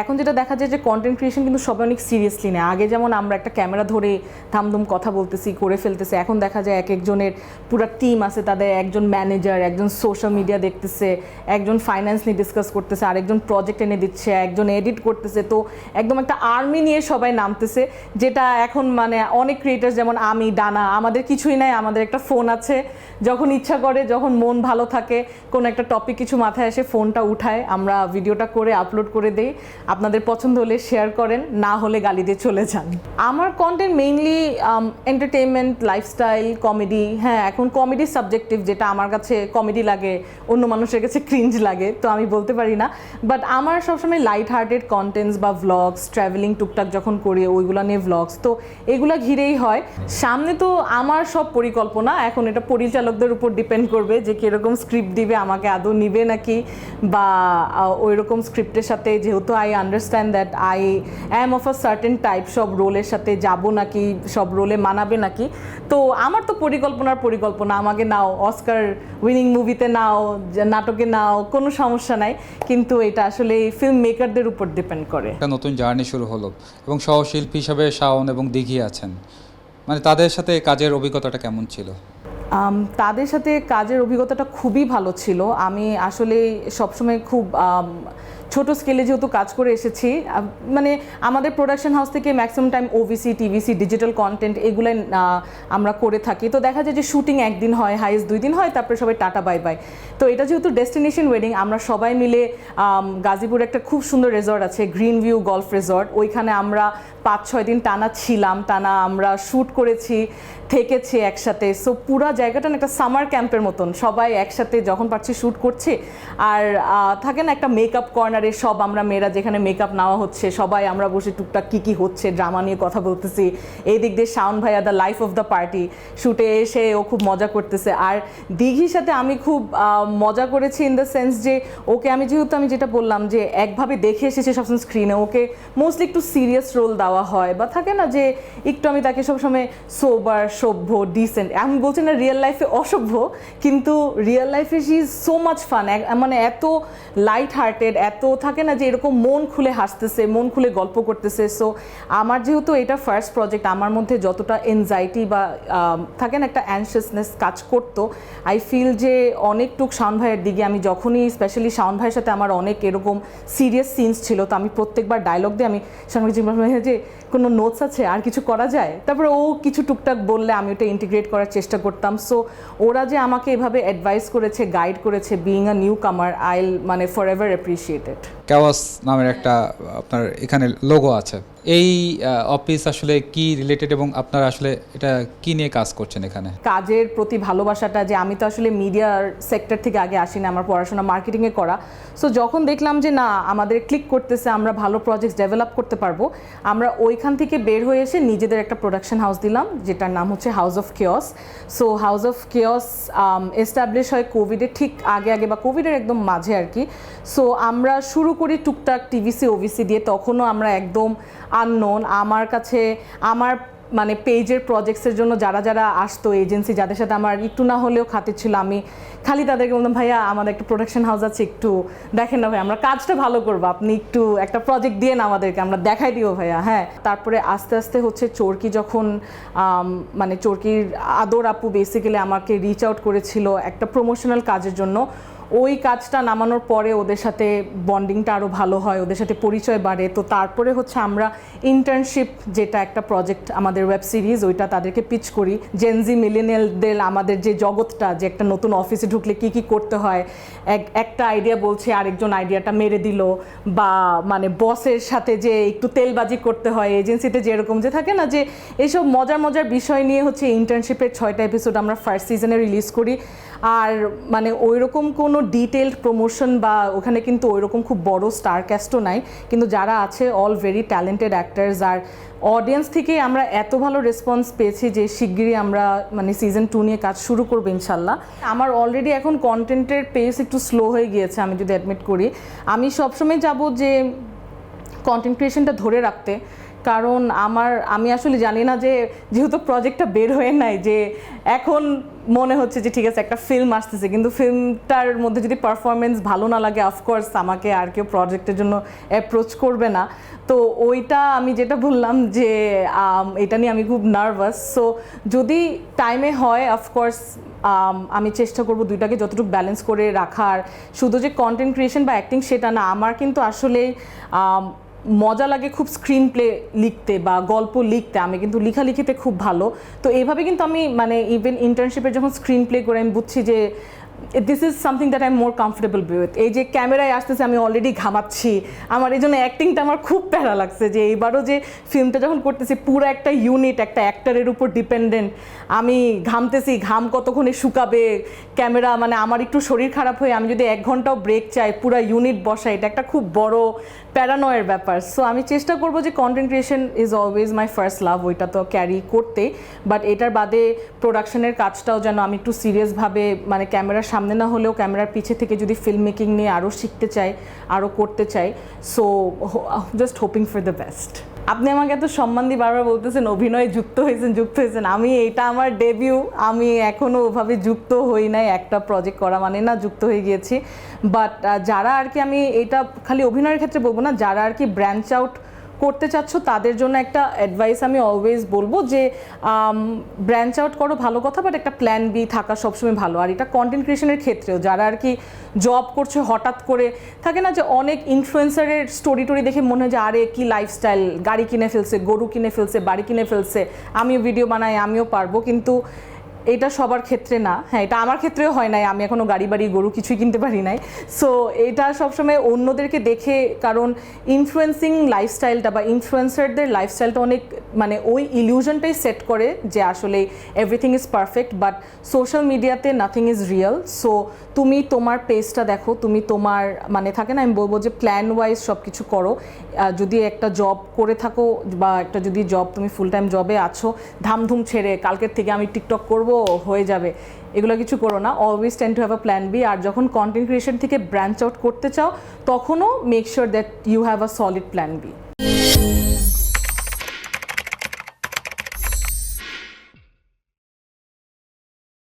এখন যেটা দেখা যায় যে কন্টেন্ট ক্রিয়েশন কিন্তু সবাই অনেক সিরিয়াসলি নেয়। আগে যেমন আমরা একটা ক্যামেরা ধরে থামধুম কথা বলতেছি, করে ফেলতেছি, এখন দেখা যায় এক একজনের পুরো টিম আছে, তাদের একজন ম্যানেজার একজন সোশ্যাল মিডিয়া দেখতেছে, একজন ফাইন্যান্স নিয়ে ডিসকাস করতেছে, আরেকজন প্রজেক্ট এনে দিচ্ছে, একজন এডিট করতেছে। তো একদম একটা আর্মি নিয়ে সবাই নামতেছে, যেটা এখন মানে অনেক ক্রিয়েটার্স যেমন আমি, ডানা, আমাদের কিছুই নাই, আমাদের একটা ফোন আছে। যখন ইচ্ছা করে, যখন মন ভালো থাকে, কোনো একটা টপিক কিছু মাথায় আসে ফোনটা উঠায়, আমরা ভিডিওটা করে আপলোড করে দেই। আপনাদের পছন্দ হলে শেয়ার করেন, না হলে গালি দিয়ে চলে যান। আমার content mainly entertainment lifestyle comedy হ্যাঁ এখন কমেডি সাবজেক্টিভ যেটা আমার কাছে কমেডি লাগে, অন্য মানুষের কাছে ক্রিঞ্জ লাগে, তো আমি বলতে পারি না। বাট আমার সবসময় লাইট হার্টেড কন্টেন্টস বা ভ্লগস ট্রাভেলিং টুকটাক যখন করি, ওইগুলো নিয়ে ভ্লগস তো এগুলা ঘিরেই হয়। সামনে তো আমার সব পরিকল্পনা, এখন এটা পরিচালকদের উপর ডিপেন্ড করবে যে কীরকম স্ক্রিপ্ট দিবে, আমাকে আদৌ নিবে নাকি, বা ওই রকম স্ক্রিপ্টের সাথে যেহেতু I understand that I am of a certain type সব রোলের সাথে যাব নাকি, সব রোলে মানাবে নাকি? তো আমার তো পরিকল্পনার পরিকল্পনা, আমাকে নাও অস্কার উইনিং মুভিতে নাও, নাটকে নাও, কোনো সমস্যা নাই। কিন্তু এটা আসলে ফিল্ম মেকারদের উপর ডিপেন্ড করে। একটা নতুন জার্নি শুরু হলো এবং সহশিল্পী হিসাবে শাওন এবং দিঘি আছেন। মানে তাদের সাথে কাজের অভিজ্ঞতাটা কেমন ছিল? তাদের সাথে কাজের অভিজ্ঞতাটা খুবই ভালো ছিল। আমি আসলে সবসময় খুব ছোট স্কেলে যেহেতু কাজ করে এসেছি মানে আমাদের প্রোডাকশন হাউস থেকে maximum time OVC TVC digital content এগুলাই আমরা করে থাকি। তো দেখা যায় যে শুটিং একদিন হয় হাইস্ট দুই দিন হয়, তারপরে সবাই টাটা বাই বাই তো এটা যেহেতু ডেস্টিনেশন ওয়েডিং আমরা সবাই মিলে গাজীপুরে একটা খুব সুন্দর রেজর্ট আছে গ্রিন ভিউ গলফ রেজর্ট ওইখানে আমরা পাঁচ ছয় দিন টানা ছিলাম, টানা আমরা শ্যুট করেছি, থেকেছি একসাথে। সো পুরো জায়গাটা একটা সামার ক্যাম্পের মতন। সবাই একসাথে যখন পারছি শ্যুট করছে। আর থাকে না একটা মেকআপ কর্নারে সব আমরা মেয়েরা যেখানে মেকআপ নেওয়া হচ্ছে, সবাই আমরা বসে টুকটাক কী কী হচ্ছে ড্রামা নিয়ে কথা বলতেছি। এই দিক দিয়ে শাওন ভাইয়া the life of the party শ্যুটে এসে ও খুব মজা করতেছে। আর দিঘির সাথে আমি খুব মজা করেছি ইন দ্য সেন্স যে, ওকে আমি যেহেতু আমি যেটা বললাম যে, একভাবে দেখে এসেছে সবসময় স্ক্রিনে ওকে মোস্টলি একটু সিরিয়াস রোল দেওয়া হয়। বা থাকে না যে একটু আমি তাকে সবসময় সোবার সভ্য ডিসেন্ট আমি বলছি না রিয়েল লাইফে অসভ্য কিন্তু রিয়েল লাইফে she is so much fun মানে এত লাইট হার্টেড এত থাকে না যে এরকম মন খুলে হাসতেছে মন খুলে গল্প করতেছে। সো আমার যেহেতু এটা ফার্স্ট প্রজেক্ট আমার মধ্যে যতটা এনজাইটি বা থাকে না একটা অ্যানশিয়াসনেস কাজ করতো আই ফিল যে অনেকটুক শাওন ভাইয়ের দিকে আমি যখনই স্পেশালি শাওন ভাইয়ের সাথে আমার অনেক এরকম সিরিয়াস সিনস ছিল তো আমি প্রত্যেকবার ডায়লগ দিয়ে আমি শাওন জিজ্ঞাসা করি, যে কোনো নোটস আছে, আর কিছু করা যায়? তারপরে ও কিছু টুকটাক বললে, আমি ওটা ইন্টিগ্রেট করার চেষ্টা করতাম। সো ওরা যে আমাকে এভাবে অ্যাডভাইস করেছে গাইড করেছে বিইং আ নিউ কামার আইল মানে ফর এভার অ্যাপ্রিসিয়েটেড ক্যাওয়াস নামের একটা, আপনার এখানে লোগো আছে। এই অফিস আসলে কি রিলেটেড এবং আপনারা আসলে এটা কি নিয়ে কাজ করছেন এখানে? কাজের প্রতি ভালোবাসাটা যে আমি তো আসলে মিডিয়ার সেক্টর থেকে আগে আসি না আমার পড়াশোনা মার্কেটিংয়ে করা। সো যখন দেখলাম যে না, আমাদের ক্লিক করতেছে, আমরা ভালো প্রজেক্ট ডেভেলপ করতে পারব, আমরা ওইখান থেকে বের হয়ে এসে নিজেদের একটা প্রোডাকশন হাউস দিলাম, যেটার নাম হচ্ছে house of chaos so house of chaos establish হয় কোভিডের ঠিক আগে আগে বা কোভিডের একদম মাঝে আর কি। সো আমরা শুরু করি টুকটাক টিভিসি ওভিসি দিয়ে, তখনও আমরা একদম আননোন আমার কাছে, আমার মানে পেজের প্রজেক্টসের জন্য যারা যারা আসতো এজেন্সি যাদের সাথে আমার একটু না হলেও খাতির ছিল আমি, খালি তাদেরকে বলতাম, ভাইয়া, আমাদের একটা প্রোডাকশন হাউস আছে, একটু দেখেন না ভাই আমরা কাজটা ভালো করব, আপনি একটু একটা প্রজেক্ট দিয়ে না আমাদেরকে, আমরা দেখাই দিব ভাইয়া। হ্যাঁ তারপরে আস্তে আস্তে হচ্ছে চোরকি যখন মানে চোরকির আদর আপু বেসিক্যালি আমাকে রিচ আউট করেছিল একটা প্রমোশনাল কাজের জন্য। ওই কাজটা নামানোর পরে ওদের সাথে বন্ডিংটা আরও ভালো হয়, ওদের সাথে পরিচয় বাড়ে। তো তারপরে হচ্ছে আমরা ইন্টার্নশিপ যেটা একটা প্রজেক্ট আমাদের ওয়েব সিরিজ ওইটা তাদেরকে পিচ করি। জেনজি মিলেনিয়ালদের আমাদের যে জগৎটা, যে একটা নতুন অফিসে ঢুকলে কি কি করতে হয়, এক, একটা আইডিয়া বলছে, আরেকজন আইডিয়াটা মেরে দিল, বা মানে বসের সাথে যে একটু তেলবাজি করতে হয় এজেন্সিতে যেরকম যে থাকে না যে এইসব মজার মজার বিষয় নিয়ে হচ্ছে ইন্টার্নশিপের ছয়টা এপিসোড আমরা ফার্স্ট সিজনে রিলিজ করি। আর মানে ওই রকম কোনো ডিটেলড প্রমোশন বা ওখানে কিন্তু ওই রকম খুব বড় স্টার ক্যাস্টও নাই। কিন্তু যারা আছে অল ভেরি ট্যালেন্টেড অ্যাক্টার্স আর অডিয়েন্স থেকে আমরা এত ভালো রেসপন্স পেয়েছি যে শিগগিরই আমরা মানে সিজন টু নিয়ে কাজ শুরু করব ইনশাল্লাহ। আমার অলরেডি এখন কন্টেন্টের পেস একটু স্লো হয়ে গিয়েছে, আমি যদি অ্যাডমিট করি। আমি সবসময় যাব যে কন্টেন্ট ক্রিয়েশনটা ধরে রাখতে। কারণ আমার, আমি আসলে জানি না যে, যেহেতু প্রজেক্টটা বের হয়ে নাই, যে এখন মনে হচ্ছে যে ঠিক আছে, একটা ফিল্ম আসতেছে। কিন্তু ফিল্মটার মধ্যে যদি পারফরমেন্স ভালো না লাগে অফকোর্স আমাকে আর কেউ প্রজেক্টের জন্য অ্যাপ্রোচ করবে না। তো ওইটা আমি যেটা বললাম যে এটা নিয়ে আমি খুব নার্ভাস সো যদি টাইমে হয় অফকোর্স আমি চেষ্টা করব দুইটাকে যতটুকু ব্যালেন্স করে রাখার। শুধু যে কন্টেন্ট ক্রিয়েশন বা অ্যাক্টিং সেটা না, আমার কিন্তু আসলে মজা লাগে খুব স্ক্রিন প্লে লিখতে বা গল্প লিখতে, আমি কিন্তু লেখালেখিতে খুব ভালো। তো এইভাবে কিন্তু আমি মানে ইভেন ইন্টার্নশিপে যখন স্ক্রিন প্লে করে আমি বুঝছি যে this is something that I am more comfortable with এই যে ক্যামেরায় আসতেছে, আমি অলরেডি ঘামাচ্ছি। আমার এই জন্য অ্যাক্টিংটা আমার খুব প্যারা লাগছে যে এইবারও যে ফিল্মটা যখন করতেছি, পুরো একটা ইউনিট একটা অ্যাক্টারের উপর ডিপেন্ডেন্ট আমি ঘামতেছি, ঘাম কতক্ষণে শুকাবে? ক্যামেরা মানে আমার একটু শরীর খারাপ হয়ে আমি যদি এক ঘন্টাও ব্রেক চাই, পুরো ইউনিট বসা এটা একটা খুব বড় প্যারানয়ের ব্যাপার। সো আমি চেষ্টা করব যে content creation is always my first love ওইটা তো ক্যারি করতে। বাট এটার বাদে প্রোডাকশনের কাজটাও যেন আমি একটু সিরিয়াসভাবে মানে ক্যামেরার সামনে না হলেও ক্যামেরার পিছে থেকে যদি ফিল্ম মেকিং নিয়ে আরও শিখতে চাই আরও করতে চাই। So just hoping for the best আপনি আমাকে এত সম্মান দিয়ে বারবার বলতেছেন, অভিনয়ে যুক্ত হয়েছেন যুক্ত হয়েছেন। আমি এটা আমার ডেবিউ আমি এখনও ওভাবে যুক্ত হই নাই, একটা প্রজেক্ট করা মানে না, যুক্ত হয়ে গিয়েছি। বাট যারা আর কি আমি এটা খালি অভিনয়ের ক্ষেত্রে বলব না, যারা আর কি ব্রাঞ্চ আউট করতে চাচ্ছ, তাদের জন্য একটা অ্যাডভাইস আমি অলওয়েজ বলব যে ব্রাঞ্চ আউট করো ভালো কথা বাট একটা প্ল্যান বি থাকা সবসময় ভালো। আর এটা কন্টেন্ট ক্রিয়েশনের ক্ষেত্রেও, যারা আর কি জব করছে হঠাৎ করে, থাকে না যে অনেক ইনফ্লুয়েন্সারের স্টোরি টোরি দেখে মনে হয় যে, আরে কি লাইফস্টাইল গাড়ি কিনে ফেলছে, গরু কিনে ফেলছে, বাড়ি কিনে ফেলছে, আমিও ভিডিও বানাই, আমিও পারব। কিন্তু এটা সবার ক্ষেত্রে না। হ্যাঁ এটা আমার ক্ষেত্রেও হয় নাই। আমি এখনও গাড়ি, বাড়ি, গরু কিছুই কিনতে পারি নাই। সো এটা সবসময় অন্যদেরকে দেখে, কারণ ইনফ্লুয়েন্সিং লাইফস্টাইলটা বা ইনফ্লুয়েন্সারদের লাইফস্টাইলটা অনেক মানে ওই ইলিউশনটাই সেট করে যে আসলে everything is perfect but social মিডিয়াতে নাথিং ইজ রিয়েল সো তুমি তোমার পেজটা দেখো, তুমি তোমার মানে থাকে না, আমি বলব যে প্ল্যান ওয়াইজ সব কিছু করো যদি একটা জব করে থাকো বা একটা যদি জব তুমি ফুল টাইম জবে আছো, ধামধুম ছেড়ে, কালকের থেকে আমি টিকটক করব হয়ে যাবে। এগুলো কিছু করো না। Always tend to have a plan B আর যখন কন্টেন্ট ক্রিয়েশন থেকে ব্রাঞ্চ আউট করতে চাও, তখনও make sure that you have a solid plan B